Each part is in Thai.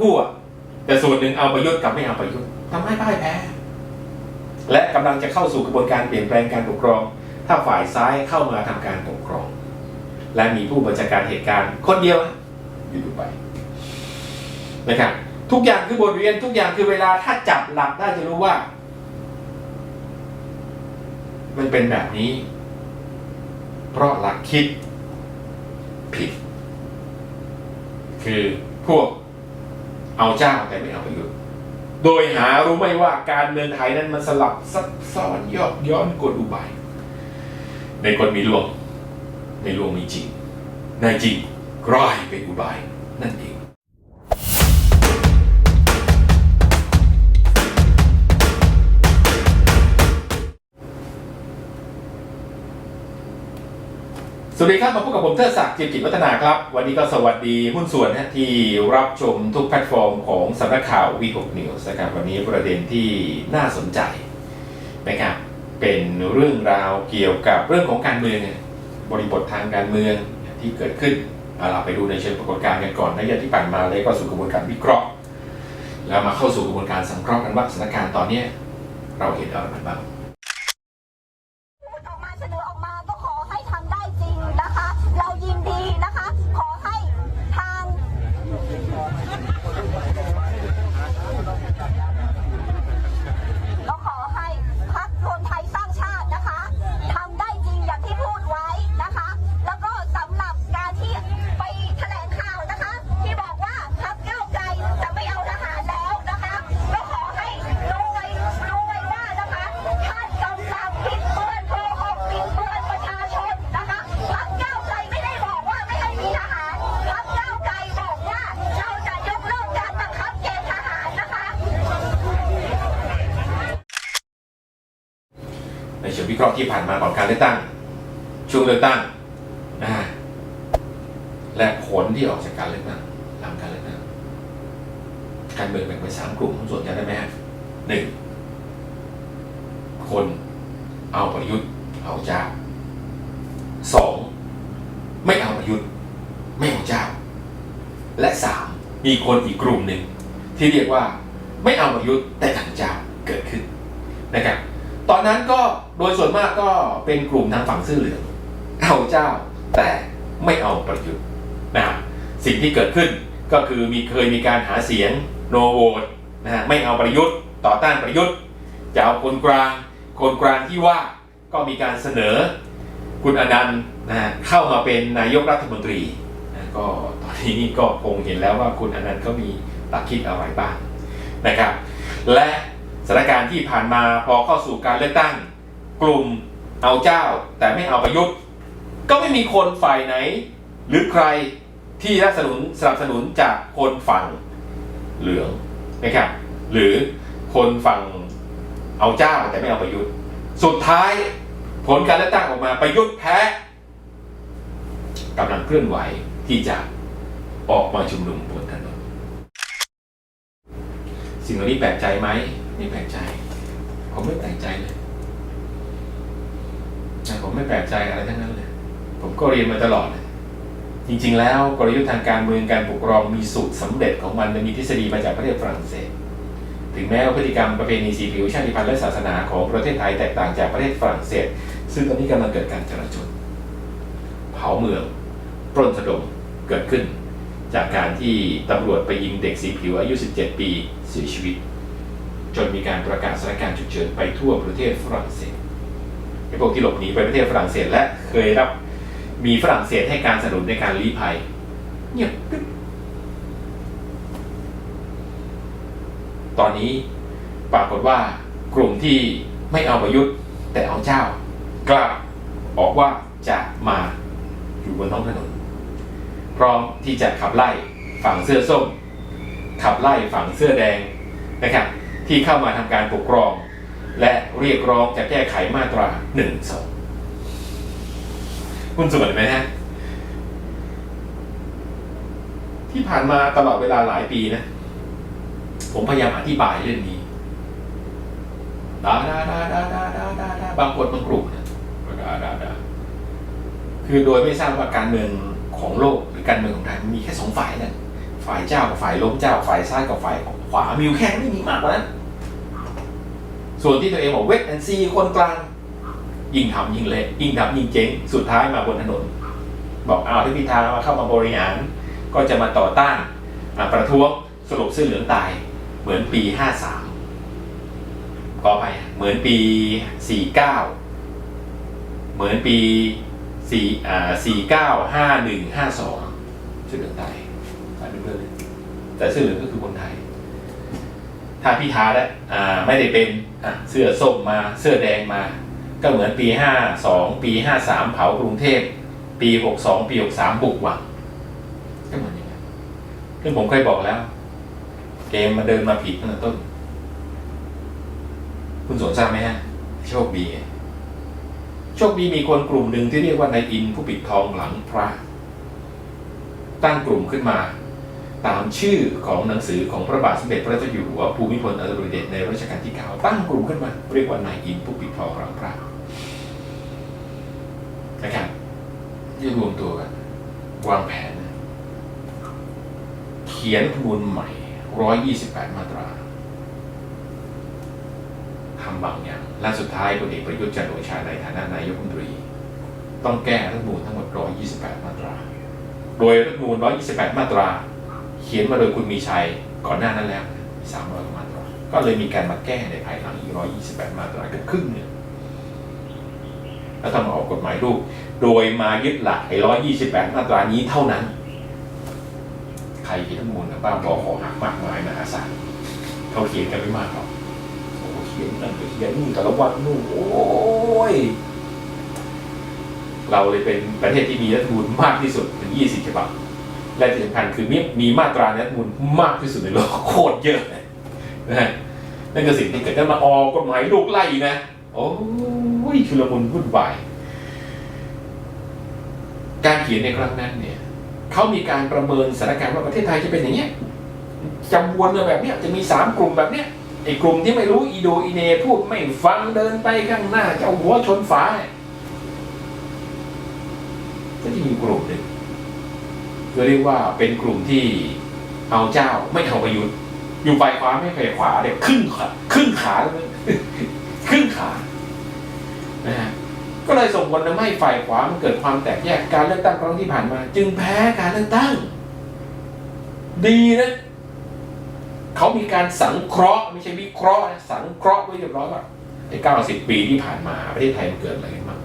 ขั้วแต่ส่วนหนึ่งเอาประยุทธ์กับไม่เอาประยุทธ์ทำให้พ่ายแพ้ และกำลังจะเข้าสู่กระบวนการเปลี่ยนแปลงการปกครอง ถ้าฝ่ายซ้ายเข้ามาทำการปกครอง และมีผู้บัญชาการเหตุการณ์คนเดียวอยู่ดูไปนะครับทุกอย่างคือบทเรียนทุกอย่างคือเวลาถ้าจับหลักได้จะรู้ว่า มันเป็นแบบนี้ เพราะหลักคิดผิด คือพวก เอาเจ้าแต่ไม่เอาประยุทธ์โดยหารู้ไหมว่าการเมืองไทยนั้นมันสลับซับซ้อนยอกย้อนกลอุบาย ในคนมีลวง ในลวงมีจริงในจริงกลายเป็นอุบายนั่นเอง สวัสดีครับมาพบกับผมเทิดศักดิ์จียมกิจวัฒนาครับ วันนี้ก็สวัสดีหุ้นส่วนที่รับชมทุกแพลตฟอร์มของสำนักข่าววีหกนิวส์นะครับวันนี้ประเด็นที่น่าสนใจนะครับเป็นเรื่องราวเกี่ยวกับเรื่องของการเมือง บริบททางการเมืองที่เกิดขึ้นเราไปดูในเชิงปรากฏการณ์กันก่อนในระยะที่ผ่านมาเลยก็สู่กระบวนการวิเคราะห์ แล้วมาเข้าสู่กระบวนการสังเคราะห์กันว่าสถานการณ์ตอนนี้เราเห็นอะไรบ้าง เคราะห์ที่ผ่านมาก่อนการเลือกตั้ง ช่วงเลือกตั้งนะและผลที่ออกจากการเลือกตั้งหลังการเลือกตั้งการเมืองแบ่งเป็นสามกลุ่มส่วนกันได้ไหมฮะหนึ่งคนเอาประยุทธ์เอาเจ้าสองไม่เอาประยุทธ์ไม่เอาเจ้า และสามมีคนอีกกลุ่มหนึ่งที่เรียกว่าไม่เอาประยุทธ์แต่ทางเจ้าเกิดขึ้นนะครับ ตอนนั้นก็โดยส่วนมากก็เป็นกลุ่มทางฝั่งเสื้อเหลืองเอาเจ้าแต่ไม่เอาประยุทธ์นะสิ่งที่เกิดขึ้นก็คือมีเคยมีการหาเสียงโนโวตนะฮะไม่เอาประยุทธ์ต่อต้านประยุทธ์จะเอาคนกลาง คนกลางที่ว่าก็มีการเสนอคุณอนันต์นะฮะเข้ามาเป็นนายกรัฐมนตรีนะก็ตอนนี้ก็คงเห็นแล้วว่าคุณอนันต์เขามีหลักคิดอะไรบ้างนะครับ และ ถานการณ์ที่ผ่านมาพอเข้าสู่การเลือกตั้ง กลุ่มเอาเจ้า แต่ไม่เอาประยุทธ์ ก็ไม่มีคนฝ่ายไหน หรือใครที่สนับสนุนสนับสนุนจากคนฝั่งเหลืองนะครับหรือคนฝั่งเอาเจ้าแต่ไม่เอาประยุทธ์ สุดท้ายผลการเลือกตั้งออกมาประยุทธ์แพ้กำลังเคลื่อนไหวที่จะออกมาชุมนุมบนถนนสิ่งเหล่านี้แปลกใจไหม ไม่แปลกใจ ผมไม่แปลกใจเลยผมไม่แปลกใจอะไรทั้งนั้นเลย ผมก็เรียนมาตลอดเลยจริง ๆ แล้วกลยุทธ์ทางการเมืองการปกครองมีสูตรสำเร็จของมันมันมีทฤษฎีมาจากประเทศฝรั่งเศส ถึงแม้ว่าพฤติกรรมประเพณีสีผิวชาติพันธุ์และศาสนาของประเทศไทยแตกต่างจากประเทศฝรั่งเศส ซึ่งตอนนี้กำลังเกิดการจราจนเผาเมืองปล้นสะดมเกิดขึ้น จากการที่ตำรวจไปยิงเด็กสีผิวอายุ 17 ปีเสียชีวิต จนมีการประกาศสถานการณ์ฉุกเฉินไปทั่วประเทศฝรั่งเศสไอ้พวกที่หลบหนีไปประเทศฝรั่งเศสและเคยรับมีฝรั่งเศสให้การสนับสนุนในการลี้ภัยเงียบกึ๊บตอนนี้ปรากฏว่ากลุ่มที่ไม่เอาประยุทธ์แต่เอาเจ้ากลับออกว่าจะมาอยู่บนท้องถนน พร้อมที่จะขับไล่ฝั่งเสื้อส้ม ขับไล่ฝั่งเสื้อแดงนะครับ ที่เข้ามาทำการปกครอง และเรียกร้องจะแก้ไขมาตราหนึ่งสองคุณสวนไหมฮะที่ผ่านมาตลอดเวลาหลายปีนะ ผมพยายามอธิบายเรื่องนี้ดาดาดาดาดาดาดาดาบางคนบางกลุ่มนะดาดาดาคือโดยไม่ทราบว่าการเมืองของโลกหรือการเมืองของไทยมันมีแค่สองฝ่ายนั่นฝ่ายเจ้ากับฝ่ายล้มเจ้า ฝ่ายซ้ายกับฝ่ายขวามีอยู่แค่นั้นไม่มีมากกว่านั้น ส่วนที่ตัวเองบอกเวทแอนซีคนกลาง ยิ่งทำยิ่งเละยิ่งทำยิ่งเจ๊งสุดท้ายมาบนถนน บอกเอาที่พิธามาเข้ามาบริหาร ก็จะมาต่อต้านอ่าประท้วงสรุปเสื้อเหลืองตาย เหมือนปี 53ขอไปเหมือนปี 49 เหมือนปีสี่อ่าสี่เก้าห้าหนึ่งห้าสองเสื้อเหลืองตายตายเป็นเพื่อนเลยแต่เสื้อเหลืองก็คือคนไทย ถ้าพิธาได้อ่าไม่ได้เป็นอะเสื้อส้มมาเสื้อแดงมา ก็เหมือนปีห้าสองปีห้าสามเผากรุงเทพ ปีหกสองปีหกสามบุกวังก็เหมือนอย่างนั้นซึ่งผมเคยบอกแล้ว เกมมันเดินมาผิดตั้งแต่ต้น คุณสวนทราบไหมฮะ โชคดีไงโชคดีมีคนกลุ่มหนึ่งที่เรียกว่านายอินผู้ปิดทองหลังพระ ตั้งกลุ่มขึ้นมา ตามชื่อของหนังสือของพระบาทสมเด็จพระเจ้าอยู่หัวภูมิพลอดุลยเดชในรัชกาลที่เก้าตั้งกลุ่มขึ้นมาเรียกว่านายอินผู้ปิดทองหลังพระนะครับที่รวมตัวกันวางแผน เขียนรัฐธรรมนูญใหม่ 128 มาตราทำบางอย่าง และสุดท้ายพลเอกประยุทธ์จันทร์โอชาในฐานะนายกรัฐมนตรี ต้องแก้รัฐมนูญทั้งหมด 128 มาตรา โดยรัฐมนูญ128 มาตรา เขียนมาโดยคุณมีชัยก่อนหน้านั้นแล้วมี300กว่ามาตราก็เลยมีการมาแก้ในภายหลังอีก128มาตราเกือบครึ่งเนี่ยแล้วทำมออกกฎหมายลูก โดยมายึดหลักไอ้128มาตรานี้เท่านั้น ใครเขียนรัฐธรรมนูญนะบ้าบอขอหักมากมายมหาศาลเขาเขียนกันไม่มากหรอกโอ้เขียนนั่นเขียนนี่แต่ละวันนู่นโอ้ยเราเลยเป็นประเทศที่มีรัฐมนูญมากที่สุดถึง20ฉบับ และที่สำคัญคือมีมีมาตราในรัฐมนูญมากที่สุดในโลกโคตรเยอะเลยนะฮะนั่นคือสิ่งที่เกิดขึ้นมาออกกฎหมายลูกไล่นะโอ้ยชุลมุนวุ่นวายการเขียนในครั้งนั้นเนี่ยเขามีการประเมินสถานการณ์ว่าประเทศไทยจะเป็นอย่างเงี้ยจำวนมาแบบเนี้ยจะมีสามกลุ่มแบบเนี้ยไอ้กลุ่มที่ไม่รู้อีโดอีเนพูดไม่ฟังเดินไปข้างหน้าจะเอาหัวชนฝาเนี่ยก็จะมีกลุ่มหนึ่ง ก็เรียกว่าเป็นกลุ่มที่เอาเจ้าไม่เอาประยุทธ์ อยู่ฝ่ายขวาไม่ฝ่ายขวาเนี่ยครึ่งขาครึ่งขาแล้วนะครึ่งขานะฮะก็เลยส่งผลทำให้ฝ่ายขวามันเกิดความแตกแยกการเลือกตั้งครั้งที่ผ่านมา จึงแพ้การเลือกตั้ง ดีนะเขามีการสังเคราะห์ไม่ใช่วิเคราะห์นะสังเคราะห์ไว้เรียบร้อยว่าไอ้เก้าสิบปีที่ผ่านมาประเทศไทยมันเกิดอะไรขึ้นบ้าง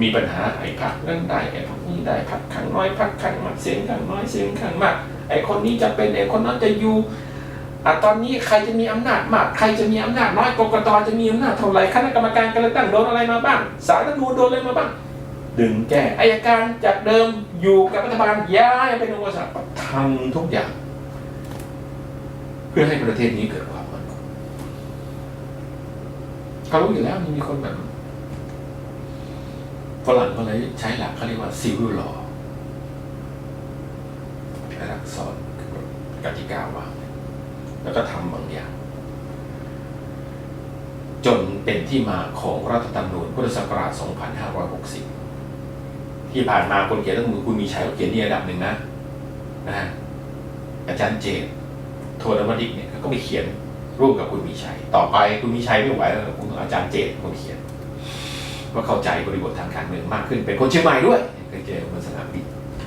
มีปัญหาไอ้พักนั่นได้ไอ้พักนี้ได้พักข้างน้อยพักข้างมากเสียงข้างน้อยเสียงข้างมาก ไอ้คนนี้จะเป็นไอ้คนนั้นจะอยู่อะตอนนี้ใครจะมีอำนาจมาก ใครจะมีอำนาจน้อยกรกตจะมีอำนาจเท่าไหร่คณะกรรมการการเลือกตั้งโดนอะไรมาบ้างสารรัฐธรรมนูญโดนอะไรมาบ้าง ดึงแก้อายการจากเดิมอยู่กับรัฐบาลย้ายเป็นองค์กรสารทำทุกอย่าง เพื่อให้ประเทศนี้เกิดความมั่นคงเขารู้อยู่แล้วมีคนแบบ ฝรั่งก็เลยใช้หลักเขาเรียกว่า civil law หลักสอนกติกาวางแล้วก็ทำบางอย่าง จนเป็นที่มาของรัฐธรรมนูญพุทธศักราช 2560 ที่ผ่านมาคนเขียนรัฐธรรมนูญคุณมีชัยเขียนนี่ระดับหนึ่งนะนะฮะอาจารย์เจตโทนวดิกเนี่ยเขาก็ไปเขียนร่วมกับคุณมีชัย ต่อไปคุณมีชัยไม่ไหวแล้วคุณอาจารย์เจตคนเขียน ว่าเข้าใจบริบททางการเมืองมากขึ้น เป็นคนเชียงใหม่ด้วยเคยเจอบนสนามบิน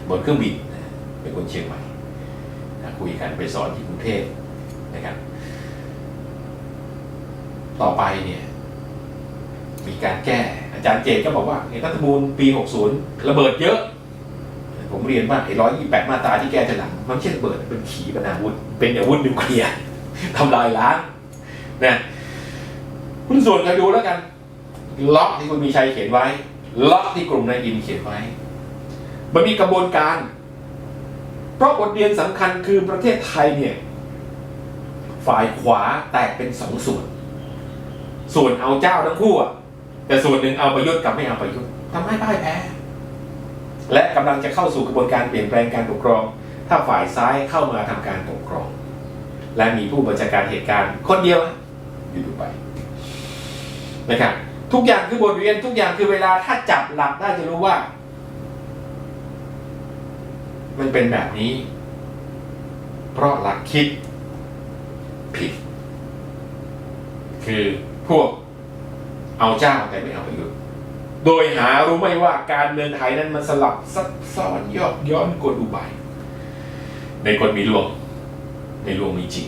บนเครื่องบินเป็นคนเชียงใหม่นะคุยกันไปสอนที่กรุงเทพนะครับ ต่อไปเนี่ยมีการแก้ อาจารย์เจตก็บอกว่าในรัฐธรรมนูญปี 60 ระเบิดเยอะ ผมเรียนว่าไอ้ร้อยยี่แปดมาตราที่แก้ทีหลัง มันไม่ใช่ระเบิดเป็นขีปนาวุธ เป็นอาวุธนิวเคลียร์ทำลายล้างนะคุณส่วนกันดูแล้วกัน ล็อกที่คุณมีชัยเขียนไว้ ล็อกที่กลุ่มนายอินเขียนไว้ มันมีกระบวนการ เพราะบทเรียนสำคัญคือประเทศไทยเนี่ย ฝ่ายขวาแตกเป็นสองส่วน ส่วนเอาเจ้าทั้งคู่อะแต่ส่วนหนึ่งเอาประยุทธ์กับไม่เอาประยุทธ์ทำให้พ่ายแพ้ และกำลังจะเข้าสู่กระบวนการเปลี่ยนแปลงการปกครอง ถ้าฝ่ายซ้ายเข้ามาทำการปกครอง และมีผู้บัญชาการเหตุการณ์คนเดียวอยู่ดูไปนะครับ ทุกอย่างคือบทเรียนทุกอย่างคือเวลาถ้าจับหลักได้จะรู้ว่า มันเป็นแบบนี้ เพราะหลักคิดผิด คือพวกเอาเจ้าแต่ไม่เอาประยุทธ์โดยหารู้ไม่ว่าการเมืองไทยนั้นมันสลับซับซ้อนยอกย้อนกลอุบายในคนมีลวงในลวงมีจริง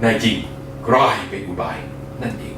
ในจริงกร้อยเป็นอุบายนั่นเอง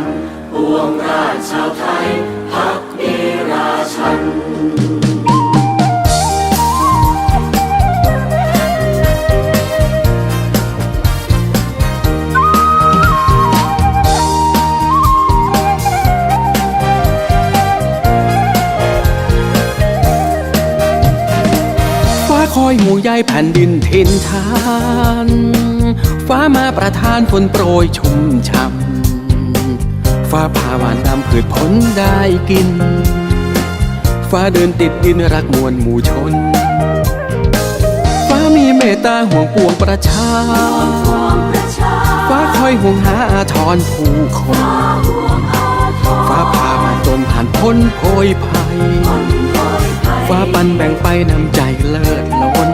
นปวงราชชาวไทยพักดีราชันฟ้าคอยหมู่ใยแผ่นดินทินทาน ฟ้ามาประทานฝนโปรยชุ่มช่ำ ฟ้าพาหวานนำพืชผลได้กิน ฟ้าเดินติดดินรักมวลหมู่ชน ฟ้ามีเมตตาห่วงปวงประชา ฟ้าคอยห่วงหาอาทรผู้คน ฟ้าพามาจนผ่านพ้นโพยภัย ฟ้าปันแบ่งไปนำใจเลิศล้น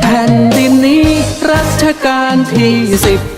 แผ่นดินนี้รัชกาลที่สิบ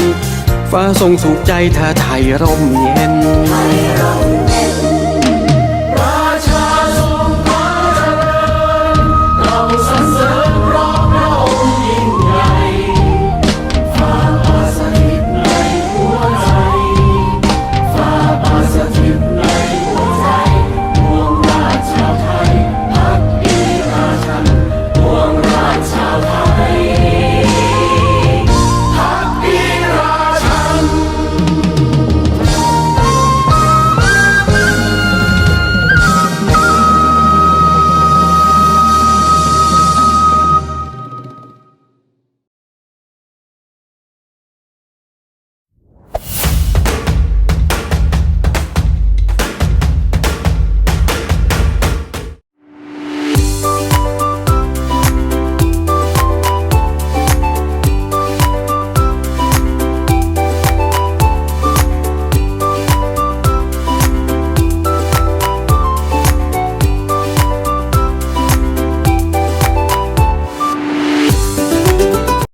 ฟ้าทรงสุขใจถ้าไทยร่มเย็น